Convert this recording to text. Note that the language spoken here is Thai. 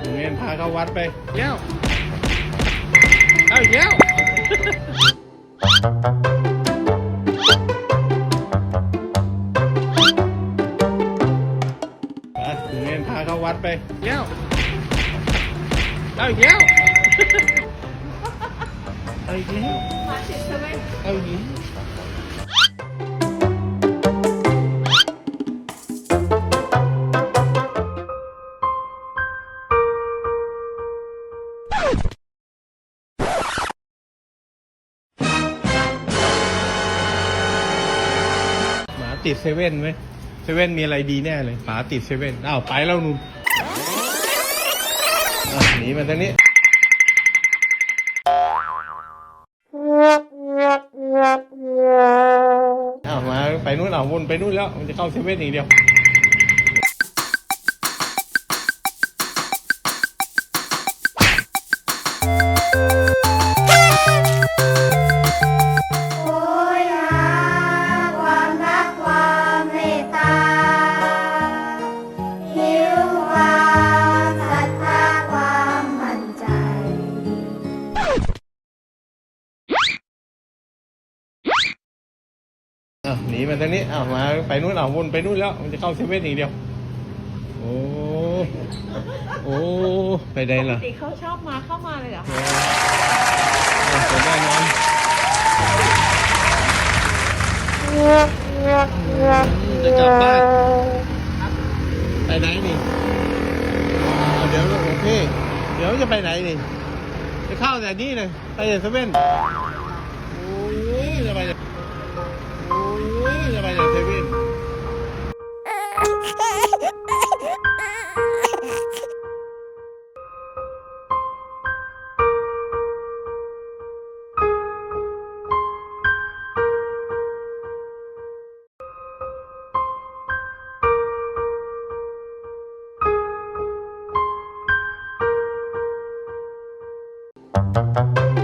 โรงเรียนพาเข้าวัดไปเย้วเอาอีกแล้วไปโรงเรียนพาเข้าวัดไปเย้วเอาอีกแล้วเอาอีกแล้วมาถึงใช่ไหมเอาอีกแล้ว ติดเซเว่นไหมเซเว่นมีอะไรดีแน่เลยหมาติดเซเว่นอ้าวไปแล้วนุ่นอะหนีมาทางนี้ อ้าวมาไปนู่นอ้าววนไปนู่นแล้ว มันจะเข้าเซเว่นอีกเดียว นีมาทางนี้อ้าวมาไปนู่นอ้าววนไปนู่นแล้ว มันจะเข้าเซเว่นอีกเดียว โอ้โอ้ไปได้ปเหรกอติเขาชอบมาเข้ามาเลยเหรออะไปได้นอนจะกลับบ้านไปไหนนี่อ่าเดี๋ยวโอเคเดี๋ยวจะไปไหนนี่ จะเข้าแต่นี่เลยไปเซเว่นโอ้ยจะไปแต่โอ้ย จะไปแต่เซเว่นโ